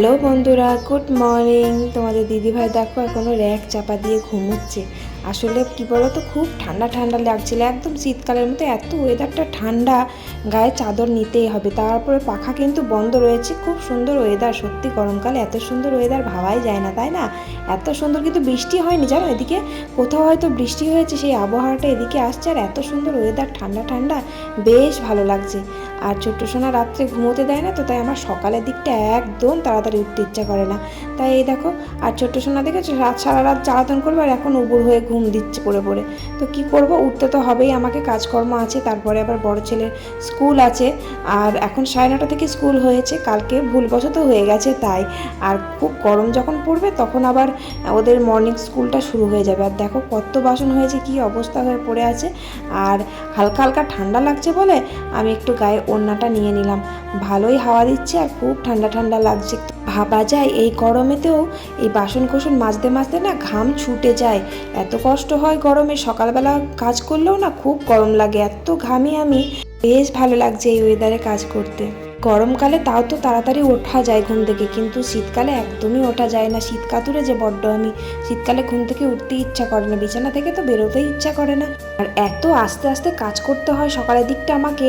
Hello বন্ধুরা, good morning. তোমাদের দিদিভাই দেখো এখনও র্যাক চাপা দিয়ে ঘুমোচ্ছে। আসলে কী বলো তো খুব ঠান্ডা ঠান্ডা লাগছিল। একদম শীতকালের মতো এত ওয়েদারটা ঠান্ডা, গায়ে চাদর নিতেই হবে। তারপরে পাখা কিন্তু বন্ধ রয়েছে। খুব সুন্দর ওয়েদার সত্যি গরমকালে এত সুন্দর ওয়েদার ভাবাই যায় না, তাই না? এত সুন্দর কিন্তু বৃষ্টি হয়নি, জানো? এদিকে কোথাও হয়তো বৃষ্টি হয়েছে, সেই আবহাওয়াটা এদিকে আসছে। আর এত সুন্দর ওয়েদার ঠান্ডা ঠান্ডা, বেশ ভালো লাগছে। আর ছোট্ট সোনা রাত্রে ঘুমোতে দেয় না তো, তাই আমার সকালের দিকটা একদম তাড়াতাড়ি উঠতে ইচ্ছা করে না। তাই এই দেখো, আর ছোট্ট সোনা দেখেছ? রাত, সারা রাত জ্বালাতন করবে আর এখন উবুর হয়ে ঘুম দিচ্ছে পড়ে পড়ে। তো কি করব? উঠতে তো হবেই, আমাকে কাজকর্ম আছে, তারপরে আবার বড় ছেলের স্কুল আছে। আর এখন সাড়ে নটা থেকে স্কুল হয়েছে, কালকে ভুলবশত হয়ে গেছে তাই। আর খুব গরম যখন পড়বে তখন আবার ওদের মর্নিং স্কুলটা শুরু হয়ে যাবে। আর দেখো কত বাসন হয়েছে, কি অবস্থা হয়ে পড়ে আছে। আর হালকা হালকা ঠান্ডা লাগছে বলে আমি একটু গায়ে ওড়নাটা নিয়ে নিলাম। ভালোই হাওয়া দিচ্ছে আর খুব ঠান্ডা ঠান্ডা লাগছে। ভাবা যায় এই গরমেতেও এই বাসন কোসন মাজতে মাজতে না ঘাম ছুটে যায়। এত কষ্ট হয় গরমে, সকালবেলা কাজ করলেও না খুব গরম লাগে। এত ঘামি আমি, বেশ ভালো লাগছে এই ওয়েদারে কাজ করতে। গরমকালে তাও তো তাড়াতাড়ি ওঠা যায় ঘুম থেকে, কিন্তু শীতকালে একদমই ওঠা যায় না। শীত কাতুরে যে বড্ড আমি, শীতকালে ঘুম থেকে উঠতে ইচ্ছা করে না। বিছানা থেকে তো বেরোতেই ইচ্ছা করে না। আর এত আস্তে আস্তে কাজ করতে হয় সকালের দিকটা আমাকে।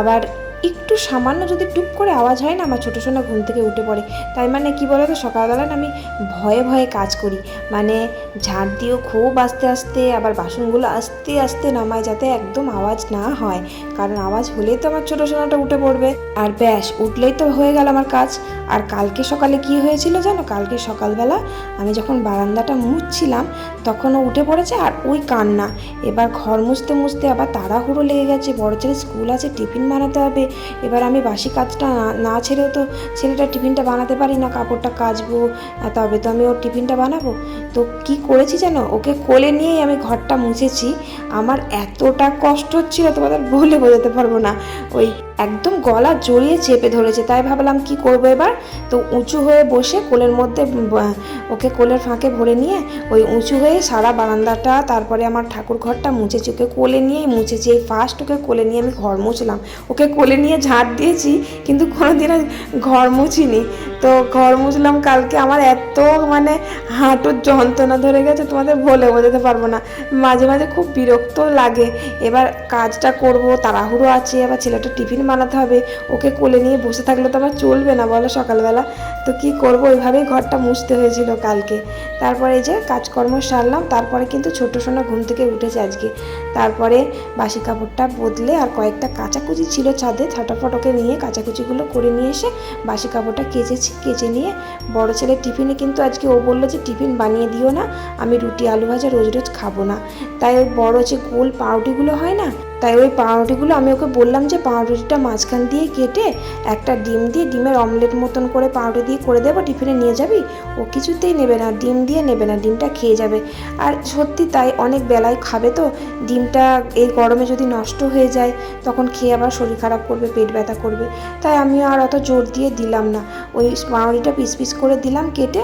আবার একটু সামান্য যদি টুপ করে আওয়াজ হয় না, আমার ছোটো সোনা ঘুম থেকে উঠে পড়ে। তাই মানে কি বলো তো সকালবেলা আমি ভয়ে ভয়ে কাজ করি। মানে ঝাঁট দিয়েও খুব আস্তে আস্তে, আবার বাসনগুলো আস্তে আস্তে নামায় যাতে একদম আওয়াজ না হয়। কারণ আওয়াজ হলেই তো আমার ছোটো সোনাটা উঠে পড়বে। আর ব্যাস, উঠলেই তো হয়ে গেল আমার কাজ। আর কালকে সকালে কি হয়েছিল জানো? কালকে সকালবেলা আমি যখন বারান্দাটা মুছছিলাম তখন ও উঠে পড়েছে আর ওই কান্না। এবার ঘর মুছতে মুছতে আবার তাড়াহুড়ো লেগে গেছে। বড় ছেলে স্কুল আছে, টিফিন বানাতে হবে। এবার আমি বাসি কাজটা না- ছেড়েও তো ছেলেটা টিফিনটা বানাতে পারি না, কাপড়টা কাচবো তবে তো আমি ওর টিফিনটা বানাবো। তো কি করেছি জানো ওকে কোলে নিয়েই আমি ঘরটা মুছেছি। আমার এতটা কষ্ট হচ্ছিল, তোমাদের বলে বোঝাতে পারব না। ওই একদম গলা জড়িয়ে চেপে ধরেছে, তাই ভাবলাম কি করব এবার? তো উঁচু হয়ে বসে কোলের মধ্যে ওকে কোলের ফাঁকে ভরে নিয়ে ওই উঁচু হয়ে সারা বারান্দাটা, তারপরে আমার ঠাকুর ঘরটা মুছেছি। ওকে কোলে নিয়েই মুছেছি। এই ফার্স্ট ওকে কোলে নিয়ে আমি ঘর মুছলাম। ওকে কোলে নিয়ে ঝাঁট দিয়েছি, কিন্তু কোনোদিন আর ঘর মুছিনি। তো ঘর মুছলাম কালকে আমার এত মানে হাঁটুর যন্ত্রণা ধরে গেছে, তোমাদের বলে বোঝাতে পারব না। মাঝে মাঝে খুব বিরক্ত লাগে। এবার কাজটা করব, তাড়াহুড়ো আছে আবার ছেলেটা টিফিন বানাতে হবে, ওকে কোলে নিয়ে বসে থাকলে তো আমার চলবে না বলো সকালবেলা। তো কি করব, ওইভাবেই ঘরটা মুছতে হয়েছিল কালকে। তারপরে এই যে কাজকর্ম সারলাম, তারপরে কিন্তু ছোট সোনা ঘুম থেকে উঠেছে আজকে। তারপরে বাসি কাপড়টা বদলে আর কয়েকটা কাচাকুচি ছিল ছাদে ঝাঁটাফট ফটোকে নিয়ে কাচাকুচিগুলো করে নিয়ে এসে বাসি কাপড়টা কেচেছি, কেচে নিয়ে বড় ছেলে টিফিনে কিন্তু আজকে ও বলল যে, টিফিন বানিয়ে দিও না, আমি রুটি, আলু ভাজা রোজ রোজ খাব না। তাই ওই বড় যে গোল পাউটিগুলো হয় না তাই ওই পাউরুটিগুলো আমি ওকে বললাম যে পাউরুটিটা মাঝখান দিয়ে কেটে একটা ডিম দিয়ে ডিমের অমলেট মতন করে পাউরুটি দিয়ে করে দেবো, টিফিনে নিয়ে যাবি? ও কিছুতেই নেবে না, ডিম দিয়ে নেবে না, ডিমটা খেয়ে যাবে। আর সত্যি তাই অনেক বেলায় খাবে তো, ডিমটা এই গরমে যদি নষ্ট হয়ে যায়, তখন খেয়ে আবার শরীর খারাপ করবে, পেট ব্যথা করবে। তাই আমিও আর অত জোর দিয়ে দিলাম না। ওই পাউরুটিটা পিস পিস করে দিলাম কেটে,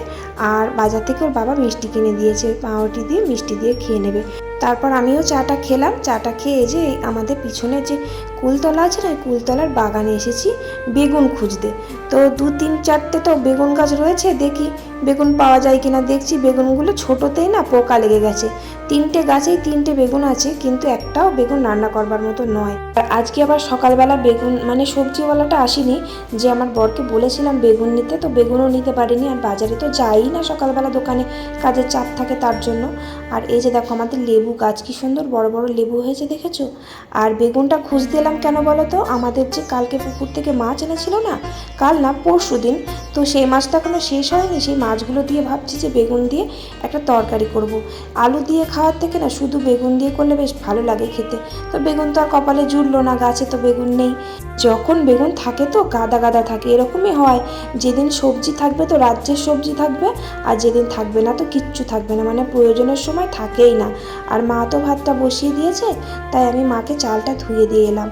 আর বাজার থেকে ওর বাবা মিষ্টি কিনে দিয়েছে পাউরুটি দিয়ে মিষ্টি দিয়ে খেয়ে নেবে। তারপর আমিও চাটা খেলাম। চাটা খেয়ে যে আমাদের পিছনে যে কুলতলা আছে না কুলতলার বাগানে এসেছি বেগুন খুঁজতে। তো দু, তিন, চারটে তো বেগুন গাছ রয়েছে, দেখি বেগুন পাওয়া যায় কিনা। দেখছি বেগুনগুলো ছোটোতেই না পোকা লেগে গেছে। তিনটে গাছেই তিনটে বেগুন আছে, কিন্তু একটাও বেগুন রান্না করবার মতো নয়। আর আজকে আবার সকালবেলা বেগুন মানে সবজিওয়ালাটা আসেনি, যে আমার বরকে বলেছিলাম বেগুন নিতে, তো বেগুনও নিতে পারিনি। আর বাজারে তো যাই না সকালবেলা দোকানে, কাজের চাপ থাকে তার জন্য। আর এই যে দেখো আমাদের লেবু গাছ, কি সুন্দর বড় বড় লেবু হয়েছে, দেখেছ? আর বেগুনটা খুঁজতে এলাম কেন বলো তো? আমাদের যে কালকে পুকুর থেকে মাছ এনেছিল না, কাল না পরশু দিন। তো সেই মাছটা এখনও শেষ হয়নি, সেই মাছগুলো দিয়ে ভাবছি যে বেগুন দিয়ে একটা তরকারি করব। আলু দিয়ে খাওয়ার থেকে না শুধু বেগুন দিয়ে করলে বেশ ভালো লাগে খেতে। তো বেগুন তো আর কপালে জুড়লো না, গাছে তো বেগুন নেই। যখন বেগুন থাকে তো গাদা গাদা থাকে, এরকমই হয়। যেদিন সবজি থাকবে তো রাজ্যের সবজি থাকবে, আর যেদিন থাকবে না তো কিচ্ছু থাকবে না। মানে প্রয়োজনের সময় থাকেই না। আর মা তো ভাতটা বসিয়ে দিয়েছে, তাই আমি মাকে চালটা ধুয়ে দিয়ে এলাম।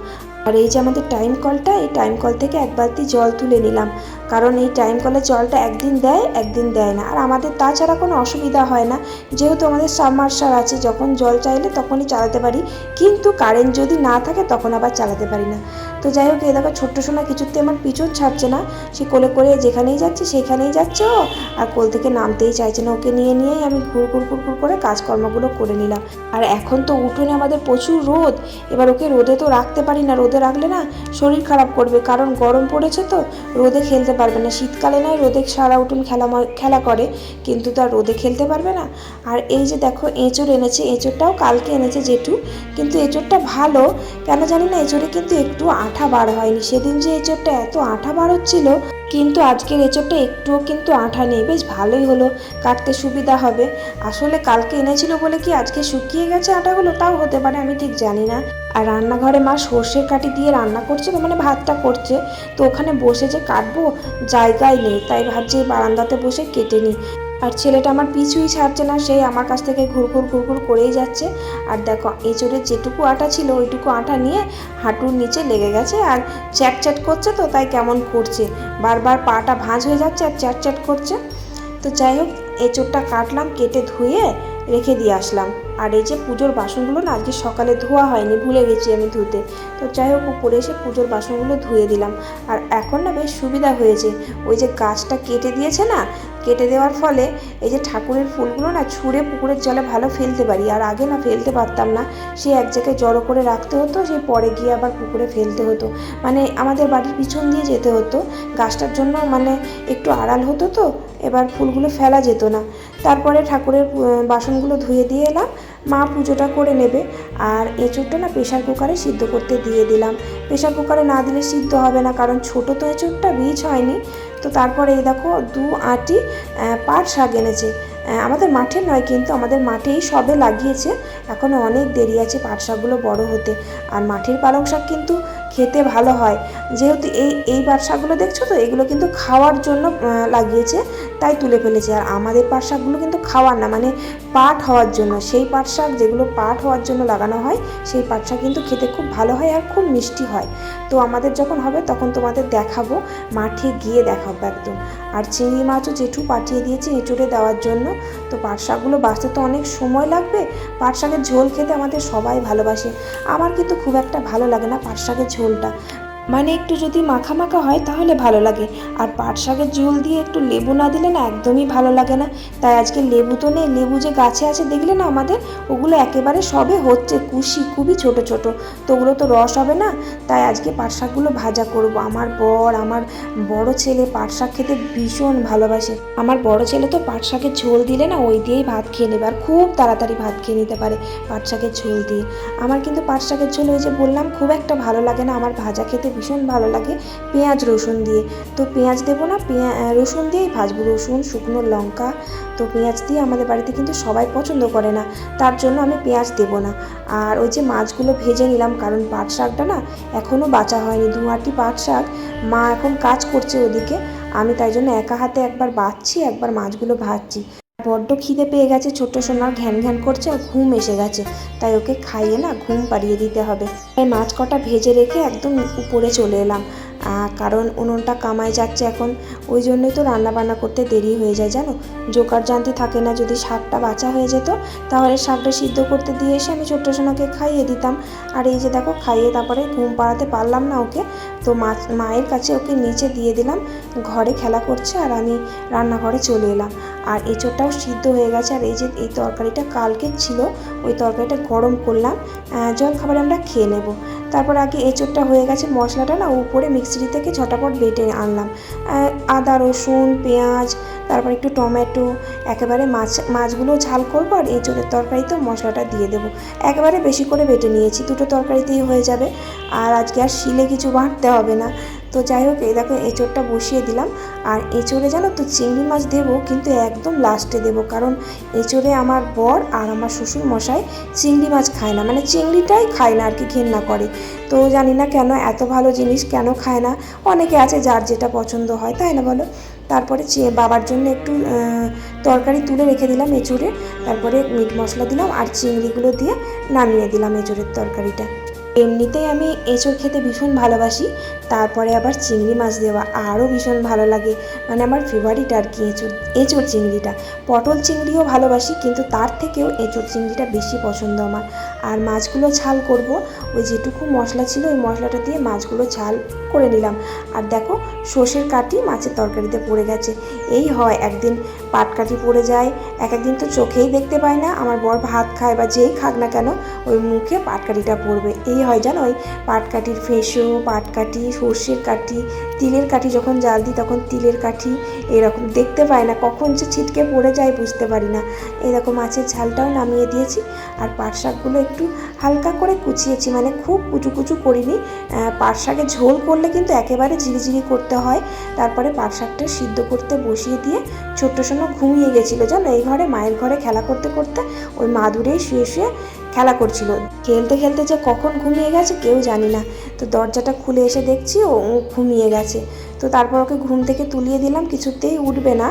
আর এই যে আমাদের টাইম কলটা এই টাইম কল থেকে এক বালতি জল তুলে নিলাম। কারণ এই টাইম কলের জলটা একদিন দেয় একদিন দেয় না। আর আমাদের তাছাড়া কোনো অসুবিধা হয় না। যেহেতু আমাদের সাবমার্সাল আছে, যখন জল চাইলে তখনই চালাতে পারি। কিন্তু কারেন্ট যদি না থাকে, তখন আবার চালাতে পারি না। তো যাই হোক এ দেখো ছোট্ট সোনা কিছুতে আমার পিছন ছাড়ছে না। সে কোলে করে যেখানেই যাচ্ছে, সেখানেই যাচ্ছে ও। আর কোল থেকে নামতেই চাইছে না, ওকে নিয়ে নিয়েই আমি ঘুর ঘুর ঘুর করে কাজকর্মগুলো করে নিলাম। আর এখন তো উঠোনে আমাদের প্রচুর রোদ। এবার ওকে রোদে তো রাখতে পারি না, রোদে রাখলে না শরীর খারাপ করবে, কারণ গরম পড়েছে তো। রোদে খেলতে পারবে না, শীতকালে নয়, রোদে সারা উঠোন খেলা খেলা করে, কিন্তু তার রোদে খেলতে পারবে না। আর এই যে দেখো, এঁচড় এনেছে, এঁচড়টাও কালকে এনেছে জেঠু, কিন্তু এঁচড়টা ভালো। কেন জানি না, এঁচড়ে কিন্তু একটু আঠা বার হয়নি। সেদিন যে এঁচড়টা এত আঠা বার হচ্ছিল, কিন্তু আজকের এঁচড়টা একটুও কিন্তু আঠা নেই। বেশ ভালোই হলো, কাটতে সুবিধা হবে। আসলে কালকে এনেছিল বলে কি আজকে শুকিয়ে গেছে আটাগুলো? তাও হতে পারে, আমি ঠিক জানি না। আর রান্নাঘরে মা সর্ষের কাঠি দিয়ে রান্না করছে তো মানে ভাতটা করছে। তো ওখানে বসে যে কাটবো, জায়গায় নেই। তাই ভাবছি বারান্দাতে বসে কেটে নিই। আর ছেলেটা আমার পিছুই ছাড়ছে না, সেই আমার কাছ থেকে ঘুরঘুর ঘুরঘুর করেই যাচ্ছে। আর দেখো, এঁচড়ের যেটুকু আটা ছিল, ওইটুকু আটা নিয়ে হাঁটুর নিচে লেগে গেছে আর চ্যাট চ্যাট করছে তো, তাই কেমন করছে। বারবার পাটা ভাঁজ হয়ে যাচ্ছে আর চ্যাট চ্যাট করছে। তো যাই হোক, এঁচড়টা কাটলাম, কেটে ধুয়ে রেখে দিয়ে আসলাম। আর এই যে পুজোর বাসনগুলো না, আজকে সকালে ধোয়া হয়নি, ভুলে গেছি আমি ধুতে। তো যাই হোক, উপরে এসে পুজোর বাসনগুলো ধুয়ে দিলাম। আর এখন না বেশ সুবিধা হয়েছে, ওই যে গাছটা কেটে দিয়েছে না কেটে দেওয়ার ফলে এই যে ঠাকুরের ফুলগুলো না ছুঁড়ে পুকুরের জলে ভালো ফেলতে পারি। আর আগে না ফেলতে পারতাম না। সে এক জায়গায় জড়ো করে রাখতে হতো, সে পরে গিয়ে আবার পুকুরে ফেলতে হতো। মানে আমাদের বাড়ির পিছন দিয়ে যেতে হতো। গাছটার জন্য মানে একটু আড়াল হতো তো, এবার ফুলগুলো ফেলা যেত না। তারপরে ঠাকুরের বাসনগুলো ধুয়ে দিয়ে এলাম। মা পুজোটা করে নেবে। আর এঁচুরটা না প্রেশার কুকারে সিদ্ধ করতে দিয়ে দিলাম। প্রেশার কুকারে না দিলে সিদ্ধ হবে না, কারণ ছোট তো এঁচুরটা বীজ হয়নি। তো তারপরে এই দেখো দু আটি পাট শাক এনেছে। আমাদের মাঠে নয়, কিন্তু আমাদের মাঠেই সবে লাগিয়েছে। এখনও অনেক দেরি আছে পাট শাকগুলো বড় হতে। আর মাঠের পালং শাক কিন্তু খেতে ভালো হয়। যেহেতু এই এই পাট শাকগুলো দেখছ তো, এগুলো কিন্তু খাওয়ার জন্য লাগিয়েছে, তাই তুলে ফেলেছে। আর আমাদের পাট শাকগুলো কিন্তু খাওয়ার না মানে পাট হওয়ার জন্য। সেই পাট শাক যেগুলো পাট হওয়ার জন্য লাগানো হয়, সেই পাট শাক কিন্তু খেতে খুব ভালো হয় আর খুব মিষ্টি হয়। তো আমাদের যখন হবে, তখন তোমাদের দেখাবো, মাঠে গিয়ে দেখাবো একদম। আর চিংড়ি মাছও জেঠু পাঠিয়ে দিয়েছে এঁচড়ে দেওয়ার জন্য। তো পাট শাকগুলো বাঁচতে তো অনেক সময় লাগবে। পাট শাকের ঝোল খেতে আমাদের সবাই ভালোবাসে। আমার কিন্তু খুব একটা ভালো লাগে না পাট শাকের ঝোলটা মানে একটু যদি মাখা মাখা হয় তাহলে ভালো লাগে। আর পাট শাকের ঝোল দিয়ে একটু লেবু না দিলে না একদমই ভালো লাগে না। তাই আজকে লেবু তো নেই, লেবু যে গাছে আছে দেখলে না আমাদের? ওগুলো একেবারে সবে হচ্ছে, কুশি, খুবই ছোট ছোট। তো ওগুলো তো রস হবে না? তাই আজকে পাট শাকগুলো ভাজা করব। আমার বর, আমার বড় ছেলে পাট শাক খেতে ভীষণ ভালোবাসে। আমার বড় ছেলে তো পাট শাকের ঝোল দিলে না ওই দিয়েই ভাত খেয়ে নেবে। আর খুব তাড়াতাড়ি ভাত খেয়ে নিতে পারে পাট শাকের ঝোল দিয়ে। আমার কিন্তু পাট শাকের ঝোল ওই যে বললাম, খুব একটা ভালো লাগে না। আমার ভাজা খেতে ভীষণ ভালো লাগে পেঁয়াজ রসুন দিয়ে। তো পেঁয়াজ দেবো না, পেঁয়া রসুন দিয়েই ভাজবো। রসুন, শুকনো লঙ্কা, তো পেঁয়াজ দিয়ে আমাদের বাড়িতে কিন্তু সবাই পছন্দ করে না। তার জন্য আমি পেঁয়াজ দেবো না। আর ওই যে মাছগুলো ভেজে নিলাম, কারণ পাট শাকটা না এখনও বাঁচা হয়নি, দু পাট শাক। মা এখন কাজ করছে ওদিকে, আমি তাই জন্য একা হাতে একবার বাঁচছি, একবার মাছগুলো ভাজছি। বড্ড খিদে পেয়ে গেছে, ছোট্ট সোনা ঘ্যান ঘ্যান করছে আর ঘুম এসে গেছে। তাই ওকে খাইয়ে না ঘুম পাড়িয়ে দিতে হবে। তাই মাছ কটা ভেজে রেখে একদম উপরে চলে এলাম। কারণ উনুনটা কামায় যাচ্ছে এখন। ওই জন্যই তো রান্না বান্না করতে দেরি হয়ে যায়, জানো? জোকার জানতি থাকে না, যদি শাকটা বাঁচা হয়ে যেত, তাহলে শাকটা সিদ্ধ করতে দিয়ে এসে আমি ছোট্ট সোনাকে খাইয়ে দিতাম। আর এই যে দেখো, খাইয়ে তারপরে ঘুম পাড়াতে পারলাম না ওকে। তো মা, মায়ের কাছে ওকে নিচে দিয়ে দিলাম, ঘরে খেলা করছে আর আমি রান্নাঘরে চলে এলাম। আর এঁচোড়টাও সিদ্ধ হয়ে গেছে, আর এই যে এই তরকারিটা কালকে ছিল, ওই তরকারিটা গরম করলাম। জল খাবার আমরা খেয়ে নেব। তারপর আগে এঁচোড়টা হয়ে গেছে, মশলাটা না উপরে মিক্সিটি থেকে ঝটাপট বেটে আনলাম। আদা, রসুন, পেঁয়াজ, তারপর একটু টমেটো, একেবারে মাছ, মাছগুলো ঝাল করব আর এঁচোড়ের তরকারিতেও মশলাটা দিয়ে দেবো। একেবারে বেশি করে বেটে নিয়েছি, দুটো তরকারিতেই হয়ে যাবে। আর আজকে আর শিলে কিছু বাঁটতে হবে না। তো যাই হোক, এই দেখো এঁচোড়টা বসিয়ে দিলাম। আর এঁচোড়ে জানো তো চিংড়ি মাছ দেবো, কিন্তু একদম লাস্টে দেবো। কারণ এঁচোড়ে আমার বর আর আমার শ্বশুর মশাই চিংড়ি মাছ খায় না। মানে চিংড়িটাই খায় না আর কি, ঘেন্না করে। তো জানি না কেন এত ভালো জিনিস কেন খায় না। অনেকে আছে যার যেটা পছন্দ হয়, তাই না বলো? তারপরে বাবার জন্য একটু তরকারি তুলে রেখে দিলাম এঁচোড়ে। তারপরে মিট মশলা দিলাম আর চিংড়িগুলো দিয়ে নামিয়ে দিলাম এঁচোড়ের তরকারিটা। এমনিতেই আমি এঁচোড় খেতে ভীষণ ভালোবাসি, তারপরে আবার চিংড়ি মাছ দেওয়া আরও ভীষণ ভালো লাগে। মানে আমার ফেভারিট আর কি এঁচোড় এঁচোড় চিংড়িটা। পটল চিংড়িও ভালোবাসি, কিন্তু তার থেকেও এঁচোড় চিংড়িটা বেশি পছন্দ আমার। আর মাছগুলো ঝাল করব, ওই যেটুকু মশলা ছিল ওই মশলাটা দিয়ে মাছগুলো ঝাল করে নিলাম। আর দেখো, সর্ষের কাটি মাছের তরকারিতে পড়ে গেছে। এই হয় একদিন পাটকাঠি পড়ে যায়। এক একদিন তো চোখেই দেখতে পায় না। আমার বর ভাত খায় বা যেই খাক না কেন, ওই মুখে পাটকাঠিটা পড়বে। এই হয় জানো, ওই পাটকাঠির ফেঁসো, পাটকাঠি, সর্ষের কাঠি, তিলের কাঠি যখন জাল দিই তখন তিলের কাঠি এরকম দেখতে পায় না। কখন যে ছিটকে পড়ে যায় বুঝতে পারি না। এরকম মাছের ঝালটাও নামিয়ে দিয়েছি আর পাট শাকগুলো একটু হালকা করে কুচিয়েছি। মানে খুব কুচু কুচু করিনি। পাট শাকের ঝোল করলে কিন্তু একেবারে ঝিরিঝিরি করতে হয়। তারপরে পাট শাকটা সিদ্ধ করতে বসিয়ে দিয়ে ছোট্ট সোনা ঘুমিয়ে গেছিল, জানো? এই ঘরে, মায়ের ঘরে খেলা করতে করতে ওই মা মাদুরেই শুয়ে শুয়ে খেলা করছিল। খেলতে খেলতে যে কখন ঘুমিয়ে গেছে কেউ জানি না। তো দরজাটা খুলে এসে দেখছি ও ঘুমিয়ে গেছে। তো তারপর ওকে ঘুম থেকে তুলিয়ে দিলাম, কিছুতেই উঠবে না।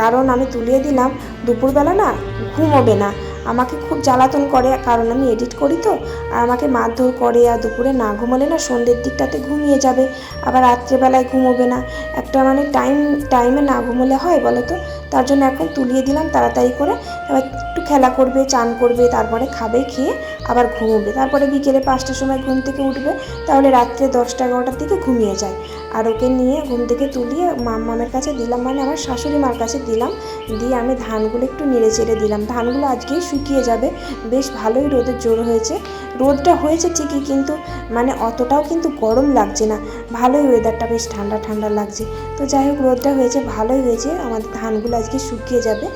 কারণ আমি তুলিয়ে দিলাম, দুপুরবেলা না ঘুমোবে না। আমাকে খুব জ্বালাতন করে, কারণ আমি এডিট করি তো, আর আমাকে মারধর করে আর দুপুরে না ঘুমালে না সন্ধ্যের দিকটাতে ঘুমিয়ে যাবে, আবার রাত্রেবেলায় ঘুমোবে না। একটা মানে টাইম টাইমে না ঘুমোলে হয় বলো তো? তার জন্য এখন তুলিয়ে দিলাম তাড়াতাড়ি করে, এবার একটু খেলা করবে, চান করবে, তারপরে খাবে, খেয়ে আবার ঘুমোবে। তারপরে বিকেলে পাঁচটার সময় ঘুম থেকে উঠবে, তাহলে রাত্রে দশটা, এগারোটার দিকে ঘুমিয়ে যায়। আর ওকে নিয়ে ঘুম থেকে তুলিয়ে মামের কাছে দিলাম মানে আমার শাশুড়ি মার কাছে দিলাম। দিয়ে আমি ধানগুলো একটু নেড়ে চেড়ে দিলাম। ধানগুলো আজকেই শুকিয়ে যাবে। বেশ ভালোই রোদের জোর হয়েছে। রোদটা হয়েছে ঠিকই কিন্তু মানে অতটাও কিন্তু গরম লাগছে না। ভালোই ওয়েদারটা বেশ ঠান্ডা ঠান্ডা লাগছে। তো যাই হোক, রোদটা হয়েছে, ভালোই হয়েছে। আমাদের ধানগুলো আজকে শুকিয়ে যাবে।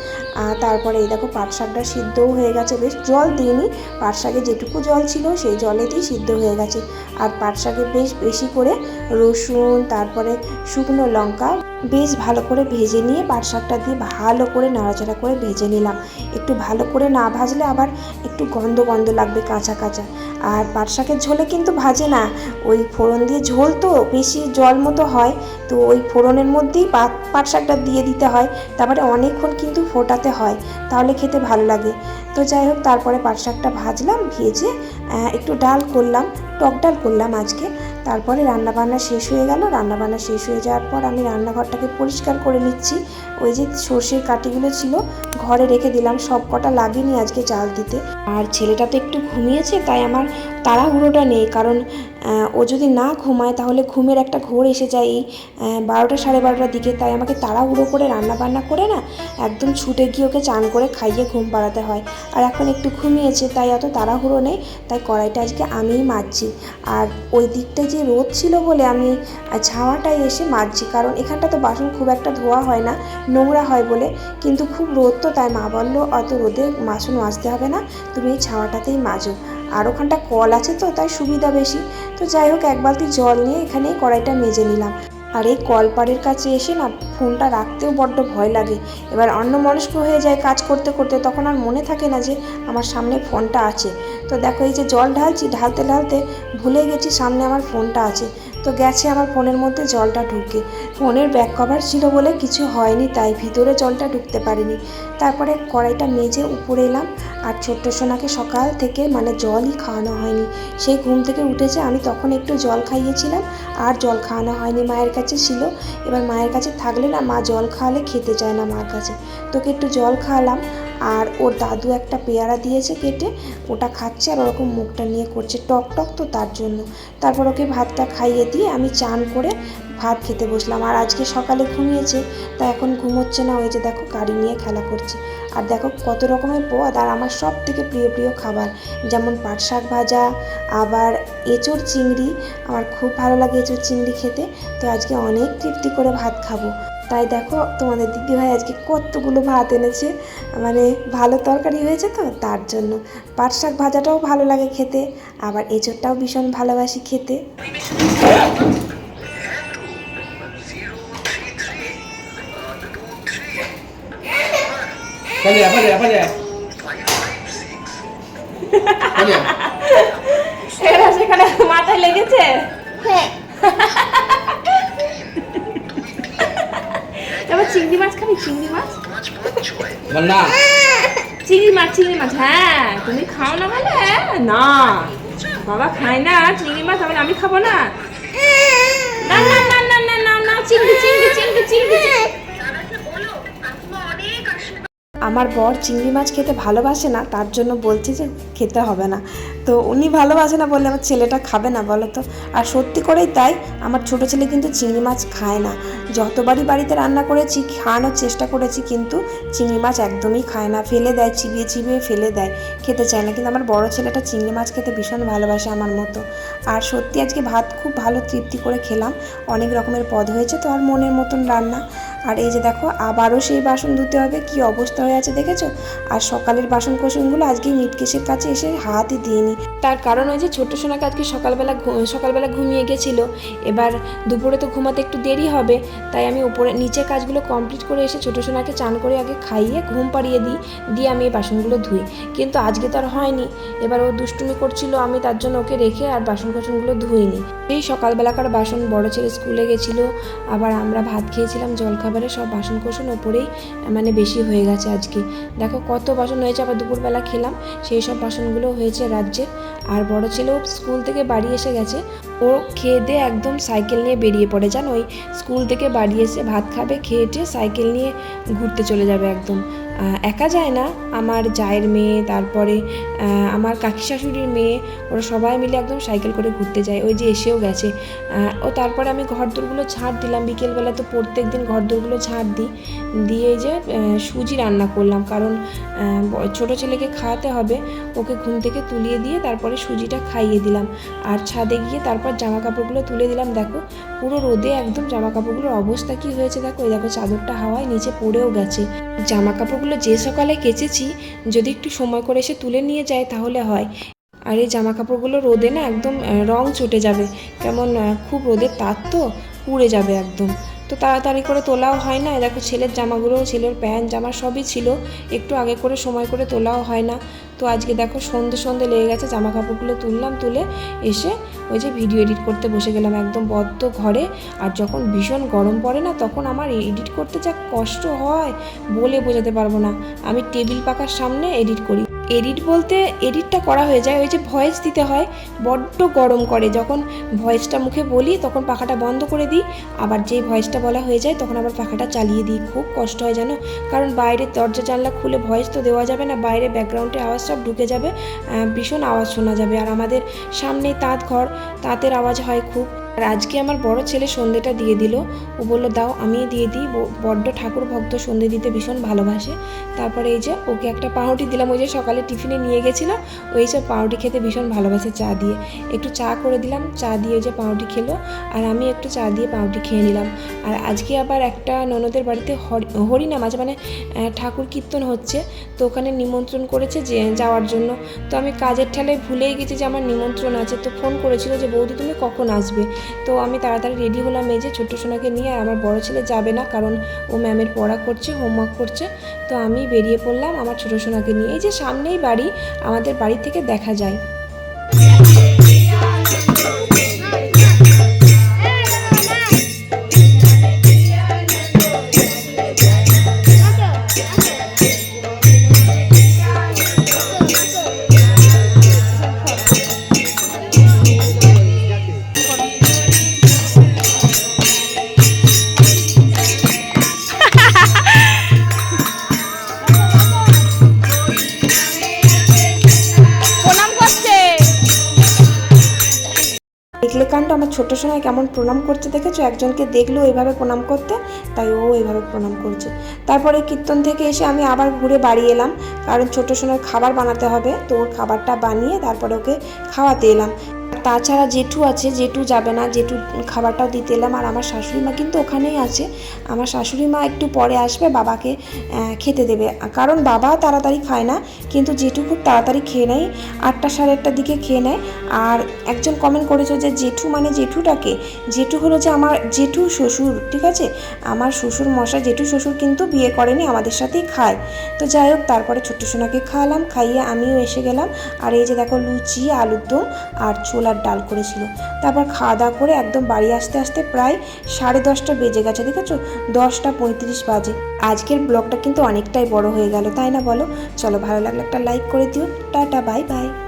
আর তারপরে এই দেখো পাট শাকটা সিদ্ধও হয়ে গেছে, বেশ জল দিইনি। পাট শাকে যেটুকু জল ছিল সেই জলেতেই সিদ্ধ হয়ে গেছে। আর পাট শাকে বেশ বেশি করে রসুন, তারপরে শুকনো লঙ্কা বেশ ভালো করে ভেজে নিয়ে পাট শাকটা দিয়ে ভালো করে নাড়াচাড়া করে ভেজে নিলাম। একটু ভালো করে না ভাজলে আবার একটু গন্ধ গন্ধ লাগবে কাঁচা কাঁচা। আর পাট শাকের ঝোলে কিন্তু ভাজে না। ওই ফোড়ন দিয়ে ঝোল তো বেশি জল মতো হয়। তো ওই ফোড়নের মধ্যেই পাট শাকটা দিয়ে দিতে হয়। তারপরে অনেকক্ষণ কিন্তু ফোটাতে হয়। তাহলে খেতে ভালো লাগে। তো যাই হোক, তারপরে পাট শাকটা ভাজলাম, ভেজে একটু ডাল করলাম, টক ডাল করলাম আজকে। তারপরে রান্নাবান্না শেষ হয়ে গেল। রান্নাবান্না শেষ হয়ে যাওয়ার পর আমি রান্নাঘরটাকে পরিষ্কার করে নিচ্ছি। ওই যে সর্ষের কাটিগুলো ছিল, ঘরে রেখে দিলাম। সব কটা লাগেনি আজকে চাল দিতে। আর ছেলেটা তো একটু ঘুমিয়েছে, তাই আমার তাড়াহুড়োটা নেই। কারণ ও যদি না ঘুমায় তাহলে ঘুমের একটা ঘোর এসে যায় এই বারোটা সাড়ে বারোটার দিকে। তাই আমাকে তাড়াহুড়ো করে রান্না বান্না করে না একদম ছুটে গিয়ে ওকে চান করে খাইয়ে ঘুম পাড়াতে হয়। আর এখন একটু ঘুমিয়েছে তাই অত তাড়াহুড়ো নেই তাই কড়াইটা আজকে আমিই মাজছি আর ওই দিকটা যে রোদ ছিল বলে আমি আহ, ছাওয়াটায় এসে মাজছি কারণ এখানটা তো বাসন খুব একটা ধোয়া হয় না নোংরা হয় বলে। কিন্তু খুব রোদ তো তাই মা বলল অত রোদে বাসন মাজতে হবে না তুমি এই ছাওয়াটাতেই মাজো। আর ওখানটা কল আছে তো, তাই সুবিধা বেশি। তো যাই হোক, এক বালতি জল নিয়ে এখানে কড়াইটা মেজে নিলাম। আর এই কলপাড়ের কাছে এসে না, ফোনটা রাখতেও বড্ড ভয় লাগে। এবার অন্য মনস্ক হয়ে যায় কাজ করতে করতে, তখন আর মনে থাকে না যে আমার সামনে ফোনটা আছে। তো দেখো, এই যে জল ঢালছি, ঢালতে ঢালতে ভুলে গেছি সামনে আমার ফোনটা আছে। তো গেছে আমার ফোনের মধ্যে জলটা ঢুকে। ফোনের ব্যাক কভার ছিল বলে কিছু হয়নি, তাই ভিতরে জলটা ঢুকতে পারিনি। তারপরে কড়াইটা মেজে উপরে এলাম আর ছোট্ট সোনাকে সকাল থেকে মানে জলই খাওয়ানো হয়নি। সেই ঘুম থেকে উঠেছে, আমি তখন একটু জল খাইয়েছিলাম আর জল খাওয়ানো হয়নি মায়ের কাছে ছিল। এবার মায়ের কাছে থাকলে না মা জল খাওয়ালে খেতে চায় না মার কাছে। তোকে একটু জল খাওয়ালাম আর ওর দাদু একটা পেয়ারা দিয়েছে কেটে, ওটা খাচ্ছে আর ওরকম মুখটা নিয়ে করছে, টক টক তো তার জন্য। তারপর ওকে ভাতটা খাইয়ে দিয়ে আমি চান করে ভাত খেতে বসলাম। আর আজকে সকালে ঘুমিয়েছে, তা এখন ঘুমোচ্ছে না, ওই যে দেখো গাড়ি নিয়ে খেলা করছে। আর দেখো কত রকমের পদ, আর আমার সব থেকে প্রিয় প্রিয় খাবার, যেমন পাট শাক ভাজা, আবার এঁচোড় চিংড়ি। আমার খুব ভালো লাগে এঁচোড় চিংড়ি খেতে, তো আজকে অনেক তৃপ্তি করে ভাত খাব। তাই দেখো তোমাদের দিদিভাই আজকে কতগুলো ভাত এনেছে। মানে ভালো তরকারি হয়েছে তো তার জন্য। পাট শাক ভাজাটাও ভালো লাগে খেতে আবার এঁচোড়টাও ভীষণ ভালোবাসি খেতে। সেখানে মাথায় লেগেছে? এবার চিংড়ি মাছ খাবি? চিংড়ি মাছ? না। চিংড়ি মাছ চিংড়ি মাছ হ্যাঁ তুমি খাও না বলে? না। বাবা খায় না চিংড়ি মাছ তাহলে আমি খাব না। না না না না না না চিংড়ি চিংড়ি চিংড়ি চিংড়ি। আমার বর চিংড়ি মাছ খেতে ভালোবাসে না, তার জন্য বলছে যে খেতে হবে না। তো উনি ভালোবাসে না বললে আমার ছেলেটা খাবে না বলো তো। আর সত্যি করেই তাই, আমার ছোটো ছেলে কিন্তু চিংড়ি মাছ খায় না। যতবারই বাড়িতে রান্না করেছি, খাওয়ানোর চেষ্টা করেছি কিন্তু চিংড়ি মাছ একদমই খায় না। ফেলে দেয়, চিবিয়ে চিবিয়ে ফেলে দেয়, খেতে চায় না। কিন্তু আমার বড় ছেলেটা চিংড়ি মাছ খেতে ভীষণ ভালোবাসে আমার মতো। আর সত্যি আজকে ভাত খুব ভালো তৃপ্তি করে খেলাম। অনেক রকমের পদ হয়েছে তো আর মনের মতন রান্না। আর এই যে দেখো, আবারও সেই বাসন ধুতে হবে। কি অবস্থা হয়ে আছে দেখেছ? আর সকালের বাসন কোসনগুলো আজকে মিটকেশের কাছে এসে হাতই দিইনি। তার কারণ ওই যে ছোট সোনাকে আজকে সকালবেলা সকালবেলা ঘুমিয়ে গেছিল। এবার দুপুরে তো ঘুমাতে একটু দেরি হবে, তাই আমি উপরে, নিচে কাজগুলো কমপ্লিট করে এসে ছোটো সোনাকে চান করে আগে খাইয়ে ঘুম পাড়িয়ে দিই, দিয়ে আমি এই বাসনগুলো ধুই। কিন্তু আজকে তো আর হয়নি। এবার ও দুষ্টুমি করছিল, আমি তার জন্য ওকে রেখে আর বাসন কোসনগুলো ধুইনি। এই সকালবেলাকার বাসন বড় ছেলে স্কুলে গেছিল, আবার আমরা ভাত খেয়েছিলাম জলখাবারে। সব বাসন কোসন ওপরেই মানে বেশি হয়ে গেছে আজকে। দেখো কত বাসন হয়েছে, আবার দুপুরবেলা খেলাম, সেই সব বাসনগুলো হয়েছে রাজ্যে। আর বড় ছেলেও স্কুল থেকে বাড়ি এসে গেছে, ও খেয়ে দিয়ে একদম সাইকেল নিয়ে বেরিয়ে পড়ে। জানো ওই স্কুল থেকে বাড়ি এসে ভাত খাবে, খেয়ে সাইকেল নিয়ে ঘুরতে চলে যাবে একদম। একা যায় না। আমার জায়ের মেয়ে, তারপরে আমার কাকি শাশুড়ির মেয়ে, ওরা সবাই মিলে একদম সাইকেল করে ঘুরতে যায়। ওই যে এসেও গেছে। ও তারপরে আমি ঘর দোরগুলো ছাড় দিলাম। বিকেলবেলা তো প্রত্যেক দিন ঘর দোরগুলো ঝাড় দিই। দিয়ে যে সুজি রান্না করলাম। কারণ ছোটো ছেলেকে খাওয়াতে হবে। ওকে ঘুম থেকে তুলিয়ে দিয়ে তারপরে সুজিটা খাইয়ে দিলাম। আর ছাদে গিয়ে তারপর জামা কাপড়গুলো তুলে দিলাম। দেখো, পুরো রোদে একদম জামা কাপড়গুলোর অবস্থা কী হয়েছে দেখো। এই দেখো, চাদরটা হাওয়ায় নিচে পড়েও গেছে। জামা কাপড়গুলো যে সকালে কেচেছি, যদি একটু সময় করে এসে তুলে নিয়ে যায় তাহলে হয়। আর এই জামা কাপড়গুলো রোদে না একদম রং চটে যাবে। কেমন খুব রোদের তার তো পুড়ে যাবে একদম। তো তাড়াতাড়ি করে তোলাও হয় না। দেখো ছেলের জামাগুলো, ছেলের প্যান্ট, জামা সবই ছিল। একটু আগে করে সময় করে তোলাও হয় না। তো আজকে দেখো সন্ধে সন্ধে লেগে গেছে জামা কাপড়গুলো তুললাম, তুলে এসে ওই যে ভিডিও এডিট করতে বসে গেলাম একদম বদ্ধ ঘরে। আর যখন ভীষণ গরম পড়ে না, তখন আমার এডিট করতে যা কষ্ট হয় বলে বোঝাতে পারব না। আমি টেবিল পাকার সামনে এডিট করি। এডিট বলতে এডিটটা করা হয়ে যায়, ওই যে ভয়েস দিতে হয়, বড্ড গরম করে। যখন ভয়েসটা মুখে বলি, তখন পাখাটা বন্ধ করে দিই, আবার যেই ভয়েসটা বলা হয়ে যায়, তখন আবার পাখাটা চালিয়ে দিই। খুব কষ্ট হয় জানো? কারণ বাইরে দরজা, জানলা খুলে ভয়েস তো দেওয়া যাবে না, বাইরে ব্যাকগ্রাউন্ডে আওয়াজ সব ঢুকে যাবে ভীষণ আওয়াজ শোনা যাবে। আর আমাদের সামনেই তাঁত ঘর তাঁতের আওয়াজ হয় খুব। আর আজকে আমার বড় ছেলে সন্ধেটা দিয়ে দিল। ও বলল, দাও আমি দিয়ে দিই। বড্ড ঠাকুর ভক্ত সন্ধে দিতে ভীষণ ভালোবাসে। তারপরে এই যে ওকে একটা পাউরুটি দিলাম, ওই যে সকালে টিফিনে নিয়ে গেছিল ওই সব পাউরুটি খেতে ভীষণ ভালোবাসে চা দিয়ে। একটু চা করে দিলাম, চা দিয়ে যে পাউরুটি খেলো, আর আমি একটু চা দিয়ে পাউরুটি খেয়ে নিলাম। আর আজকে আবার একটা ননদের বাড়িতে হরি, হরিনাম আছে মানে ঠাকুর কীর্তন হচ্ছে, তো ওখানে নিমন্ত্রণ করেছে যে, যাওয়ার জন্য। তো আমি কাজের ঠেলায় ভুলেই গেছি যে, আমার নিমন্ত্রণ আছে। তো ফোন করেছিল যে, বৌদি, তুমি কখন আসবে? তো আমি তাড়াতাড়ি রেডি হলাম। এই যে ছোট্ট সোনাকে নিয়ে আর আমার বড় ছেলে যাবে না, কারণ ও ম্যামের পড়া করছে হোমওয়ার্ক করছে। তো আমি বেরিয়ে পড়লাম আমার ছোটো সোনাকে নিয়ে। এই যে সামনেই বাড়ি, আমাদের বাড়ি থেকে দেখা যায়। কেমন প্রণাম করছে দেখেছ? একজনকে দেখল এইভাবে প্রণাম করতে, তাই ও এইভাবে প্রণাম করছে। তারপরে কীর্তন থেকে এসে আমি আবার ঘুরে বাড়ি এলাম, কারণ ছোট সোনার খাবার বানাতে হবে, তো ওর খাবারটা বানিয়ে তারপরে ওকে খাওয়াতে এলাম। তাছাড়া জেঠু আছে, জেঠু যাবে না জেঠু খাবারটাও দিতে এলাম, আর আমার শাশুড়ি মা কিন্তু ওখানেই আছে। আমার শাশুড়ি মা একটু পরে আসবে, বাবাকে খেতে দেবে। কারণ বাবা তাড়াতাড়ি খায় না, কিন্তু জেঠু খুব তাড়াতাড়ি খেয়ে নেয়, আটটা সাড়ে আটটার দিকে খেয়ে নেয়, আর একজন কমেন্ট করেছ যে, জেঠু মানে জেঠুটাকে? জেঠু হলো যে আমার জেঠু শ্বশুর, ঠিক আছে? আমার শ্বশুর মশা জেঠু শ্বশুর কিন্তু বিয়ে করেনি, আমাদের সাথেই খায়। তো যাই হোক, তারপরে ছোট্ট সোনাকে খাওয়ালাম, খাইয়ে আমিও এসে গেলাম। আর এই যে দেখো, লুচি, আলুর দম আর ছোলার ডাল করেছিল। তারপর খাওয়া দাওয়া করে একদম বাড়ি আসতে আসতে প্রায় সাড়ে দশটা বেজে গেছে, দেখেছ? দশটা পঁয়ত্রিশ বাজে। আজকের ব্লগটা কিন্তু অনেকটাই বড় হয়ে গেল, তাই না বলো? চলো, ভালো লাগলে একটা লাইক করে দিও। Tata bye bye